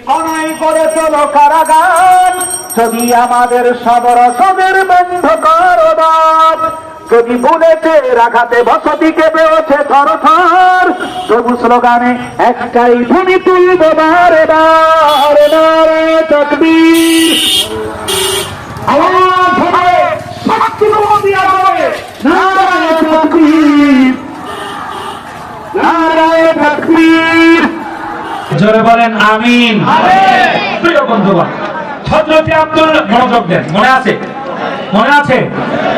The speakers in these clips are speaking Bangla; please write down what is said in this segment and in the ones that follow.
কনাই করে চলো কারাগার যদি আমাদের সবর সবের বন্ধ করবাদ যদি বলেছে রাখাতে বসতি পেয়েছে থর তবু স্লোগানে একটাই ভূমি তুলব বারে বারে তকবীর আওয়াজ হবে শক্তি দিয়া হবে নারায় তকবীর নারায় তকবীর জোরে বলেন আমিন। প্রিয় বন্ধুগণ হজরতে আব্দুল মনোযোগ দেন। মনে আছে? মনে আছে?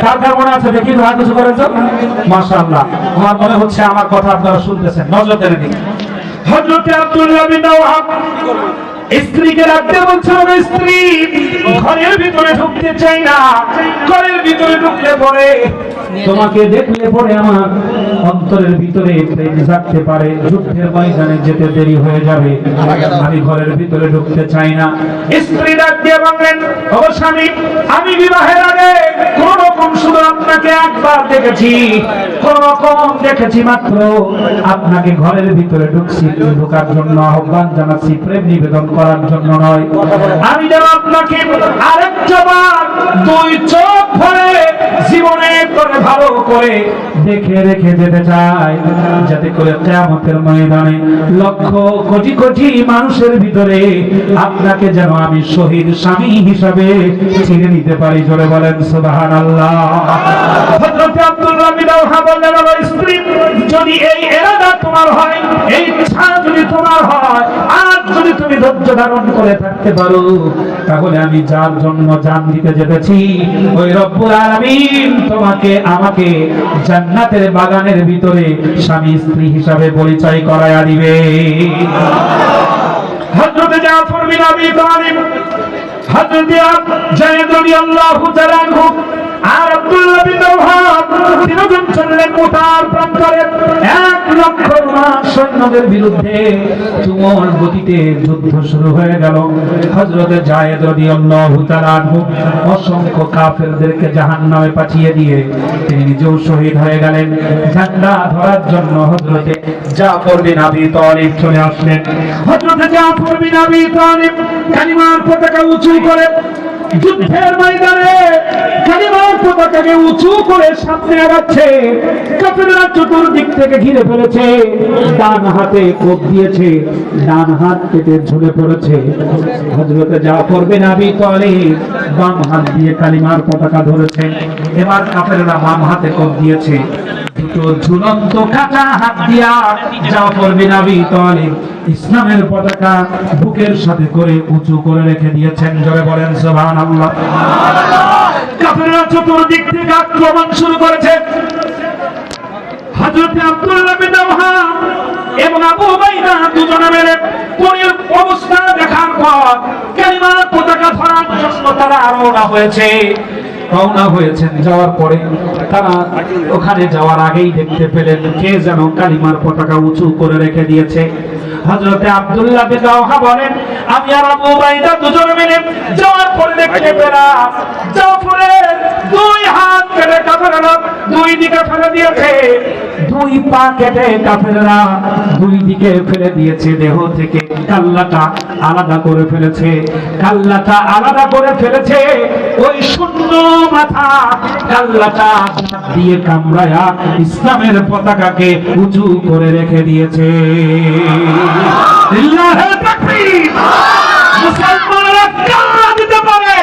কার কার মনে আছে? দেখি হাত কিছু করেন তো? মাশাআল্লাহ। আমার মনে হচ্ছে আমার কথা আপনারা শুনতেছেন। নজর দেন এদিকে হজরতে আব্দুল্লাহ বিন ওয়াহাব স্ত্রীকে রাখতে বলছে আমার স্ত্রী ঘরের ভিতরে ঢুকতে চাই না। ঘরের ভিতরে ঢুকলে পরে তোমাকে দেখলে পরে আমার অন্তরের ভিতরে প্রেম জাগতে পারে। যুদ্ধের ময়দানে যেতে দেরি হয়ে যাবে। আমি ঘরের ভিতরে ঢুকতে চাই না। স্ত্রী ডাক দিয়ে বললেন ও স্বামী আমি বিবাহের আগে কোন রকম শুধু আপনাকে একবার দেখেছি। কোন রকম দেখেছি মাত্র। আপনাকে ঘরের ভিতরে ঢুকছি ঢোকার জন্য আহ্বান জানাচ্ছি প্রেম নিবেদন করার জন্য নয়। আমি যেন আপনাকে আরেকটা বার দুই চোখ ভরে জীবনে করে দেখে, রেখে যেতে চাই যাতে করে কেয়ামতের ময়দানে লক্ষ কোটি কোটি মানুষের ভিতরে আপনাকে যেন আমি শহীদ স্বামী হিসাবে চিনে নিতে পারি। জোরে বলেন সুবাহান আল্লাহ যদি এই এরাদা তোমার হয়, এই ইচ্ছা যদি তোমার হয়, আর যদি তুমি ধৈর্য ধারণ করে থাকতে পারো, তাহলে আমি যার জন্য জান দিতে যেতেছি, ওই রব্বুল আলামিন তোমাকে, আমাকে জান্নাতের বাগানের ভিতরে স্বামী স্ত্রী হিসাবে পরিচয় করায়া দিবে। হযরত জাফর বিন আবি তালিব, হযরত জায়েদ রাদিয়াল্লাহু তাআলা আর আব্দুল্লাহ বিন তিনজন চললেন মুতার প্রান্তরে। এক লক্ষ বিরুদ্ধে তুমুল গতিতে যুদ্ধ শুরু হয়ে গেল। হযরত জায়েদ রাদিয়াল্লাহু তাআলা অসংখ্য কাফেরদেরকে জাহান্নামে পাঠিয়ে দিয়ে তিনি নিজেও শহীদ হয়ে গেলেন। ঝান্ডা ধরার জন্য হযরতে জাফর বিন আবি তালিব চলে আসলেন। হযরত জাফর বিন আবি তালিব কালিমার পতাকা উঁচু করে যুদ্ধের ময়দানে কালিমার পতাকাকে উঁচু করে সামনে আগাচ্ছে। কাফেররা চতুর্দিক থেকে ঘিরে ফেলেছে। ডান হাতে কোপ দিয়েছে। ডান হাত কেটে ঝুলে পড়েছে। হজরতে যা করবেন আবি তো বাম হাত দিয়ে কালিমার পতাকা ধরেছেন এবার কাফেররা বাম হাতে কোপ দিয়েছে। দুটো ঝুলন্ত কাঁচা হাত দিয়া ইসলামের পতাকা বুকের সাথে করে উঁচু করে রেখে দিয়েছেন। জোরে বলেন চতুর্দিক থেকে আক্রমণ শুরু করেছে। আব্দুল্লাহ বিন ওয়াহাব এবং আবু উবাইদা দুজনে মিলে অবস্থা দেখার পর কালিমার পতাকা ধরার জন্য তারা হয়েছে। রওনা হয়েছেন। যাওয়ার পরে তারা ওখানে যাওয়ার আগেই দেখতে পেলেন কে যেন কালিমার পতাকা উঁচু করে রেখে দিয়েছে। হজরতে আব্দুল্লাহ বিন ওয়াহাব বলেন, আমি আর আবু উবাইদা দুজনে মিলে যাওয়ার পরে দেখতে পেলাম, জাফরের দুই হাত কেটে কাফেররা দুই দিকে ফেলে দিয়েছে। দুই পা কেটে কাফেররা দুই দিকে ফেলে দিয়েছে দেহ থেকে। কাল্লাটা আলাদা করে ফেলেছে। কাল্লাটা আলাদা করে ফেলেছে ওই শূন্য মাথা। কাল্লাটা দিয়ে কামড়ায়া ইসলামের পতাকাকে উঁচু করে রেখে দিয়েছে। মুসলমানরা পারে।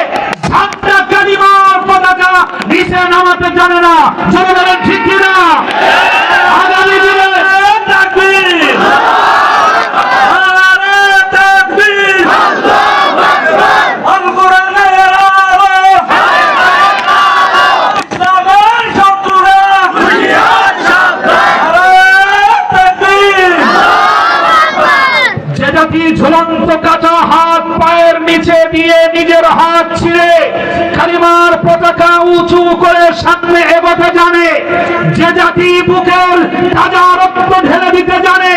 পতাকা নিচে নামাতে জানে না। উঁচু করে সামনে এগোতে জানে, যে জাতি বুকের তাজা রক্ত ঢেলে দিতে জানে,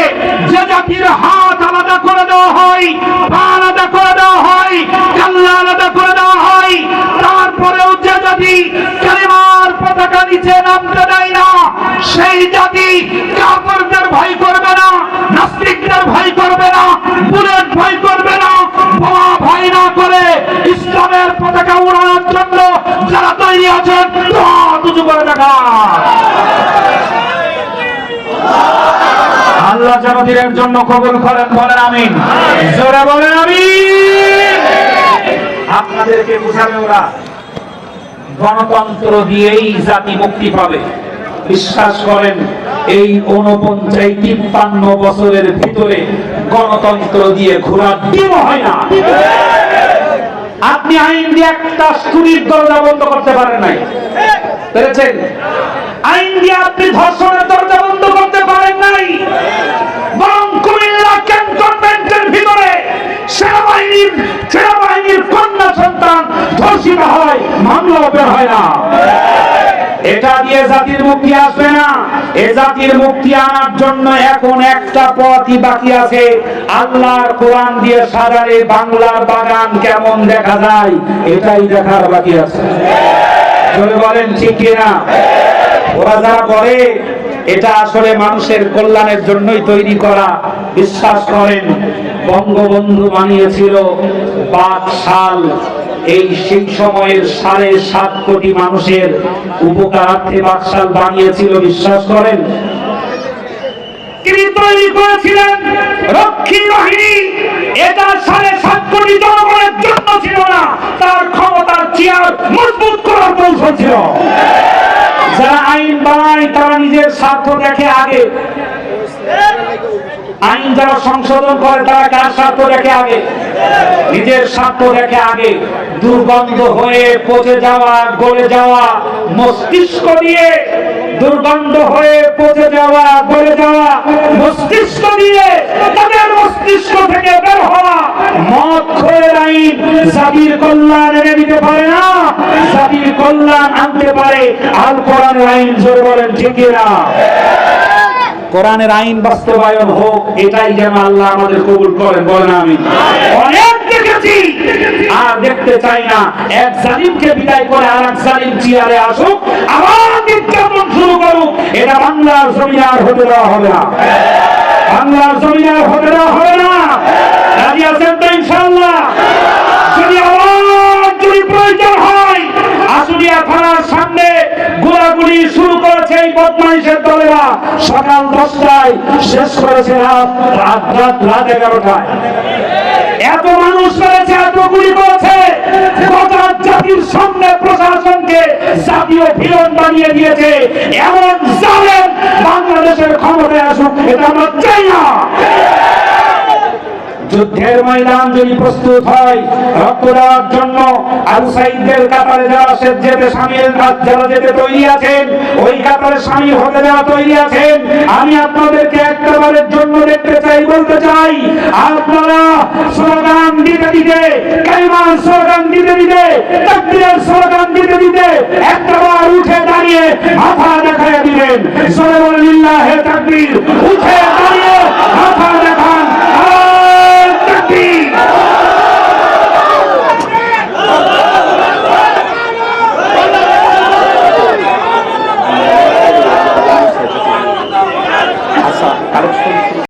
যে জাতির হাত আলাদা করে দেওয়া হয়, পা আলাদা করে দেওয়া হয়, কাল্লা আলাদা করে দেওয়া হয়, তারপরেও যে জাতি কালিমার পতাকা নিচে নামতে দেয় না, সেই জাতি কাপড়দের ভয় করবে না, নাস্তিকদের ভয় করবে না, বুলেট ভয় করবে না, বোমা ভয় না করে ইসলামের পতাকা উড়ান আল্লাহ যেন দিনের জন্য কবুল করেন, বলেন আমিন। জোরে বলেন আমিন। আপনাদেরকে বুঝাবে ওরা, গণতন্ত্র দিয়েই জাতি মুক্তি পাবে। বিশ্বাস করেন, এই উনপঞ্চাশ তিপ্পান্ন বছরের ভিতরে গণতন্ত্র দিয়ে ঘোরা ডিম হয় না। আপনি আইন দিয়ে একটা চুরির দরজা বন্ধ করতে পারেন নাই। পেরেছেন? আইন দিয়ে আপনি ধর্ষণের দরজা বন্ধ করতে পারেন নাই। বরং কুমিল্লা ক্যান্টনমেন্টের ভিতরে সেনাবাহিনীর সেনাবাহিনীর কন্যা সন্তান ধর্ষিত হয়, মামলাও বের হয় না। এটা দিয়ে জাতির মুক্তি আসবে না। এ জাতির মুক্তি আনার জন্য এখন একটা পথই বাকি আছে। আল্লাহর কোরআন দিয়ে সাজারে বাংলার বাগান কেমন দেখা যায়, এটাই দেখার বাকি আছে। বলেন, ঠিক কিনা? ওরা যারা করে এটা আসলে মানুষের কল্যাণের জন্যই তৈরি করা। বিশ্বাস করেন, বঙ্গবন্ধু বানিয়েছিল বাকশাল। এই সেই সময়ের সাড়ে সাত কোটি মানুষের উপকারার্থে বাকশাল বানিয়েছিল, বিশ্বাস করেন? তিনি তৈরি করেছিলেন রক্ষী বাহিনী। এটা সাড়ে সাত কোটি জনগণের জন্য ছিল না তার ক্ষমতার চেয়ার মজবুত করার কৌশল ছিল যারা আইন বানায় তারা নিজের স্বার্থ দেখে আগে। আইন যারা সংশোধন করে, তারা কার স্বার্থ দেখে আগে? নিজের স্বার্থ দেখে আগে। দুর্গন্ধ হয়ে পচে যাওয়া, গলে যাওয়া, মস্তিষ্ক দিয়ে দুর্গন্ধ হয়ে পচে যাওয়া, গলে যাওয়া, মস্তিষ্ক দিয়ে তাদের মস্তিষ্ক থেকে বের হওয়া। মদ খোয়ের আইন জাতির কল্যাণ এনে দিতে পারে না। আল কোরআনের আইন জোরে বলেন ঠিকই না? কোরআনের আইন বাস্তবায়ন হোক, এটাই যেন আল্লাহ আমাদের কবুল করেন, বলেন আমি। অনেক দেখেছি, আর দেখতে চাই না। এক জালিমকে বিদায় করে আর এক জালিম চেয়ারে আসুক, আবার নির্যাতন শুরু করুক, এটা বাংলার জমিন আর হতে দেওয়া হবে না। বাংলার জমিন হতে দেওয়া হবে না। রাজি আছেন তো ইনশাল্লাহ যদি আবার যদি প্রয়োজন হয় আশুলিয়া থানার গোলাগুলি শুরু করেছে এই বদমাইশের দলেরা। সকাল দশটায় শেষ করেছে রাত রাত রাত রাত এগারোটায়। এত মানুষ মেরেছে এত গুলি করেছে গোটা জাতির সামনে প্রশাসনকে জাতীয় ভিলন বানিয়ে দিয়েছে। এমন জানেন বাংলাদেশের ক্ষমতায় আসুক, এটা আমরা চাই না। যুদ্ধের ময়দান যদি প্রস্তুত হয় রক্ত দেওয়ার জন্য আবু সাইদদের কাতারে যারা সে যেতে সামিল যারা যেতে তৈরি আছেন, ওই কাতারে সামিল হতে যাওয়া তৈরি আছেন। আমি আপনাদেরকে একটাবারের জন্য দেখতে চাই, বলতে চাই, আপনারা স্লোগান দিতে দিতে কালিমার স্লোগান দিতে দিতে, তাকবীরের স্লোগান দিতে দিতে একটাবার উঠে দাঁড়িয়ে মাথা দেখায় দিবেন সরে বলেন লিল্লাহে তাকবীর, উঠে